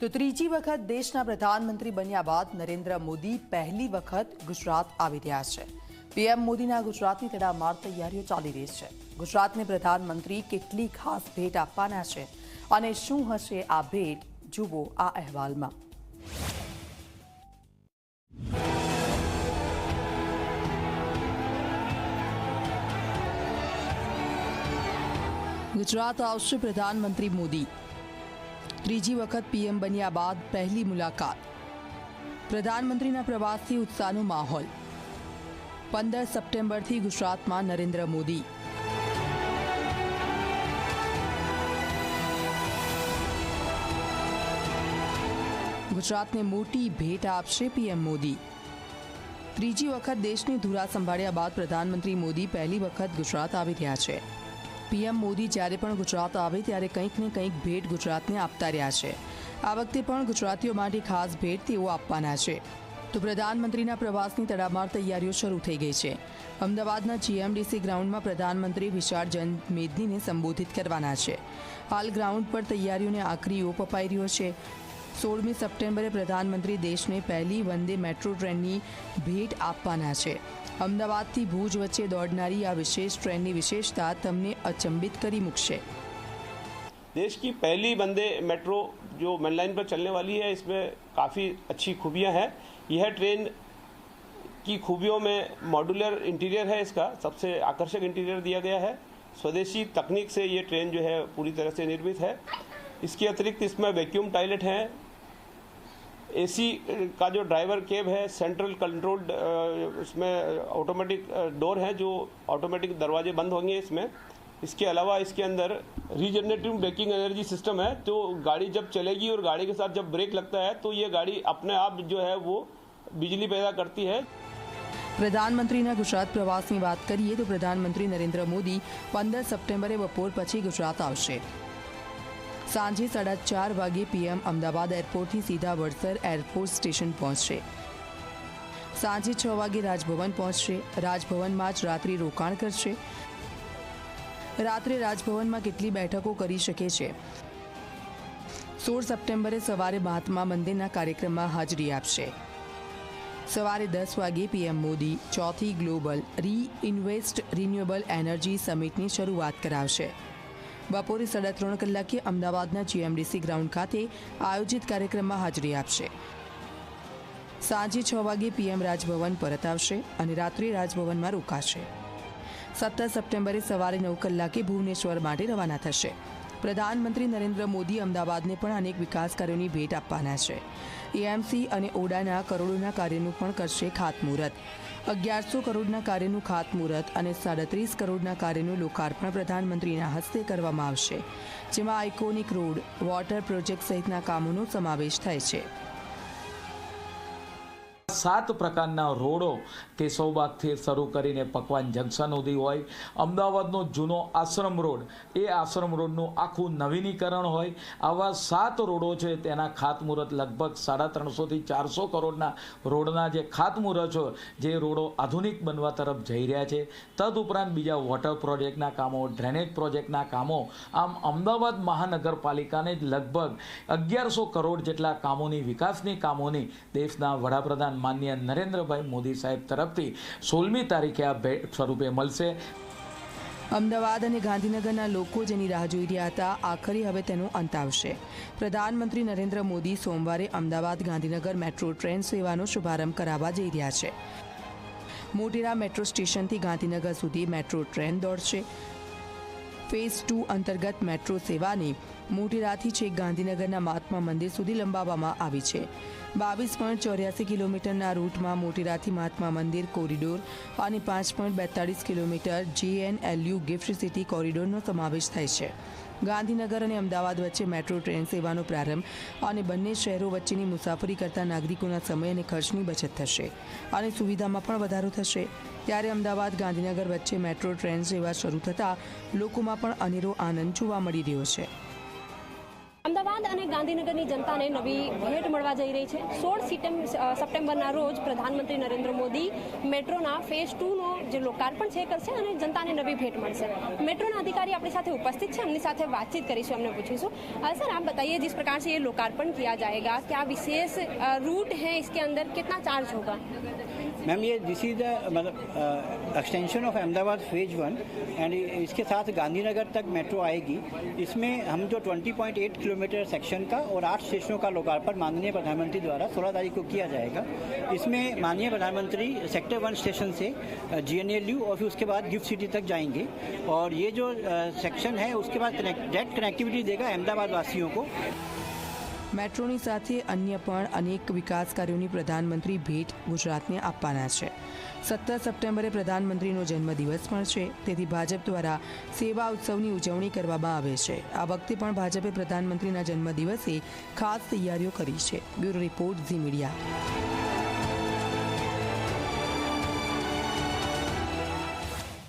તો ત્રીજી વખત દેશના પ્રધાનમંત્રી બન્યા બાદ નરેન્દ્ર મોદી પહેલી વખત ગુજરાત આવી રહ્યા છે. પીએમ મોદીના ગુજરાતની તડામાર તૈયારીઓ ચાલી રહી છે. ગુજરાતને પ્રધાનમંત્રી કેટલી ખાસ ભેટ આપવાના છે અને શું હશે આ ભેટ જુઓ આ અહેવાલમાં. ગુજરાત આવશે પ્રધાનમંત્રી મોદી. ત્રીજી વખત પીએમ બન્યા બાદ પહેલી મુલાકાત. પ્રધાનમંત્રીના પ્રવાસથી ઉત્સાહનો માહોલ. પંદર સપ્ટેમ્બરથી ગુજરાતમાં નરેન્દ્ર મોદી. ગુજરાતને મોટી ભેટ આપશે પીએમ મોદી. ત્રીજી વખત દેશની ધુરા સંભાળ્યા બાદ પ્રધાનમંત્રી મોદી પહેલી વખત ગુજરાત આવી રહ્યા છે. પીએમ મોદી જ્યારે પણ ગુજરાત આવે ત્યારે કંઈક ને કંઈક ભેટ ગુજરાતને આપતા રહ્યા છે. આ વખતે પણ ગુજરાતીઓ માટે ખાસ ભેટ તેઓ આપવાના છે. તો પ્રધાનમંત્રીના પ્રવાસની તડામાર તૈયારીઓ શરૂ થઈ ગઈ છે. અમદાવાદના જીએમડીસી ગ્રાઉન્ડમાં પ્રધાનમંત્રી વિશાળ જનમેદનીને સંબોધિત કરવાના છે. હાલ ગ્રાઉન્ડ પર તૈયારીઓને આખરી ઓપ અપાઈ રહ્યો છે. સોળમી સપ્ટેમ્બરે પ્રધાનમંત્રી દેશને પહેલી વંદે મેટ્રો ટ્રેનની ભેટ આપવાના છે. અમદાવાદથી ભુજ વચ્ચે દોડનારી આ વિશેષ ટ્રેનની વિશેષતા તમને અચંબિત કરી મૂકશે देश की पहली वंदे मेट्रो जो मेन लाइन पर चलने वाली है इसमें काफ़ी अच्छी खूबियां हैं यह ट्रेन की खूबियों में मॉड्यूलर इंटीरियर है इसका सबसे आकर्षक इंटीरियर दिया गया है स्वदेशी तकनीक से ये ट्रेन जो है पूरी तरह से निर्मित है इसके अतिरिक्त इसमें वैक्यूम टॉयलेट हैं एसी का जो ड्राइवर केब है सेंट्रल कंट्रोल्ड इसमें ऑटोमेटिक डोर है जो ऑटोमेटिक दरवाजे बंद होंगे इसमें इसके अलावा इसके अंदर रीजनरेटिव ब्रेकिंग एनर्जी सिस्टम है तो गाड़ी जब चलेगी और गाड़ी के साथ जब ब्रेक लगता है तो ये गाड़ी अपने आप जो है वो बिजली पैदा करती है પ્રધાનમંત્રીના ગુજરાત પ્રવાસની વાત કરીએ તો પ્રધાનમંત્રી નરેન્દ્ર મોદી પંદર સપ્ટેમ્બરે બપોર પછી ગુજરાત આવશે સાંજે સાડા ચાર વાગે પીએમ અમદાવાદ એરપોર્ટથી સીધા વડસર એરપોર્ટ સ્ટેશન પહોંચશે. સાંજે છ વાગે રાજભવન પહોંચશે. રાજભવનમાં જ રાત્રિ રોકાણ કરશે. રાત્રે રાજભવનમાં કેટલી બેઠકો કરી શકે છે? સોળ સપ્ટેમ્બરે સવારે મહાત્મા મંદિરના કાર્યક્રમમાં હાજરી આપશે. સવારે દસ વાગે પીએમ મોદી ચોથી global RE invest renewable energy સમિટની શરૂઆત કરાવશે. બપોરે સાડા ત્રણ કલાકે અમદાવાદના જીએમડીસી ગ્રાઉન્ડ ખાતે આયોજિત કાર્યક્રમમાં હાજરી આપશે. સાંજે છ વાગે પીએમ રાજભવન પરત આવશે અને રાત્રે રાજભવનમાં રોકાશે. સત્તર સપ્ટેમ્બરે સવારે નવ કલાકે ભુવનેશ્વર માટે રવાના થશે. પ્રધાનમંત્રી નરેન્દ્ર મોદી અમદાવાદને પણ અનેક વિકાસ કાર્યોની ભેટ આપવાના છે. એએમસી અને ઓડાના કરોડોના કાર્યનું પણ કરશે ખાતમુહૂર્ત. અગિયારસો કરોડના કાર્યનું ખાતમુહૂર્ત અને સાડત્રીસ કરોડના કાર્યનું લોકાર્પણ પ્રધાનમંત્રીના હસ્તે કરવામાં આવશે, જેમાં આઇકોનિક રોડ, વોટર પ્રોજેક્ટ સહિતના કામોનો સમાવેશ થાય છે. સાત પ્રકારના રોડો કેશવબાગથી શરૂ કરીને પકવાન જંકશન સુધી હોય. અમદાવાદનો જૂનો આશ્રમ રોડ, એ આશ્રમ રોડનું આખું નવીનીકરણ હોય. આવા સાત રોડો છે તેના ખાતમુહૂર્ત લગભગ સાડા ત્રણસોથી ચારસો કરોડના રોડના જે ખાતમુહૂર્ત છે, જે રોડો આધુનિક બનવા તરફ જઈ રહ્યા છે. તદુપરાંત બીજા વોટર પ્રોજેક્ટના કામો ડ્રેનેજ પ્રોજેક્ટના કામો, આમ અમદાવાદ મહાનગરપાલિકાને જ લગભગ અગિયારસો કરોડ જેટલા કામોની વિકાસની કામોની દેશના વડાપ્રધાન માન્ય નરેન્દ્રભાઈ મોદી સાહેબ તરફથી સોળમી તારીખે આ ભેટ સ્વરૂપે મળશે. અમદાવાદ અને ગાંધીનગરના લોકો જેની રાહ જોઈ રહ્યા હતા, આખરી હવે તેનો અંત આવશે. પ્રધાનમંત્રી નરેન્દ્ર મોદી સોમવારે અમદાવાદ ગાંધીનગર મેટ્રો ટ્રેન સેવાનો શુભારંભ કરાવવા જઈ રહ્યા છે. મોટેરા મેટ્રો સ્ટેશનથી ગાંધીનગર સુધી મેટ્રો ટ્રેન દોડશે. ફેઝ ટુ અંતર્ગત મેટ્રો સેવાને મોટેરાથી છેક ગાંધીનગરના મહાત્મા મંદિર સુધી લંબાવવામાં આવી છે. બાવીસ પોઈન્ટ ચોર્યાસી કિલોમીટરના રૂટમાં મોટેરાથી મહાત્મા મંદિર, કોરિડોર અને પાંચ point બેતાળીસ kilometre J N L U GIFT city કોરિડોરનો સમાવેશ થાય છે. ગાંધીનગર અને અમદાવાદ વચ્ચે મેટ્રો, ટ્રેન સેવાનો પ્રારંભ અને બંને શહેરો વચ્ચેની મુસાફરી કરતા નાગરિકોના સમય અને ખર્ચની બચત થશે અને સુવિધામાં પણ વધારો થશે. ત્યારે અમદાવાદ, ગાંધીનગર વચ્ચે મેટ્રો, ટ્રેન સેવા શરૂ થતાં લોકોમાં પણ અનેરો આનંદ જોવા મળી રહ્યો છે. અમદાવાદ અને ગાંધીનગરની જનતાને નવી ભેટ મળવા જઈ રહી છે. સોળ સપ્ટેમ્બરના રોજ પ્રધાનમંત્રી નરેન્દ્ર મોદી મેટ્રોના ફેઝ ટુનો જે લોકાર્પણ છે કરશે અને જનતાને નવી ભેટ મળશે. મેટ્રોના અધિકારી આપણી સાથે ઉપસ્થિત છે. એમની સાથે વાતચીત કરીશું, એમને પૂછીશું. સર, આપ बताइए जिस प्रकार એ લોકાર્પણ लोकार्पण જાયગા? जाएगा વિશેષ રૂટ रूट है इसके अंदर कितना चार्ज होगा मैम, ये दिस इज़ द मतलब extension of Ahmedabad phase one and इसके साथ गांधीनगर तक मेट्रो आएगी। इसमें हम जो 20.8 किलोमीटर सेक्शन का और आठ स्टेशनों का लोकार्पण माननीय प्रधानमंत्री द्वारा 16 तारीख को किया जाएगा। इसमें माननीय प्रधानमंत्री सेक्टर वन स्टेशन से जीएनएलयू और फिर उसके बाद गिफ्ट सिटी तक जाएँगे। और ये जो सेक्शन है, उसके बाद डायरेक्ट कनेक्टिविटी देगा अहमदाबाद वासियों को। મેટ્રોની સાથે અન્ય પણ અનેક વિકાસ કાર્યોની પ્રધાનમંત્રી ભેટ ગુજરાતને આપવાના છે. સત્તર સપ્ટેમ્બરે પ્રધાનમંત્રીનો જન્મદિવસ પણ છે. તેથી ભાજપ દ્વારા સેવા ઉત્સવની ઉજવણી કરવામાં આવે છે. આ વખતે પણ ભાજપે પ્રધાનમંત્રીના જન્મદિવસે ખાસ તૈયારીઓ કરી છે. Bureau report Zee Media.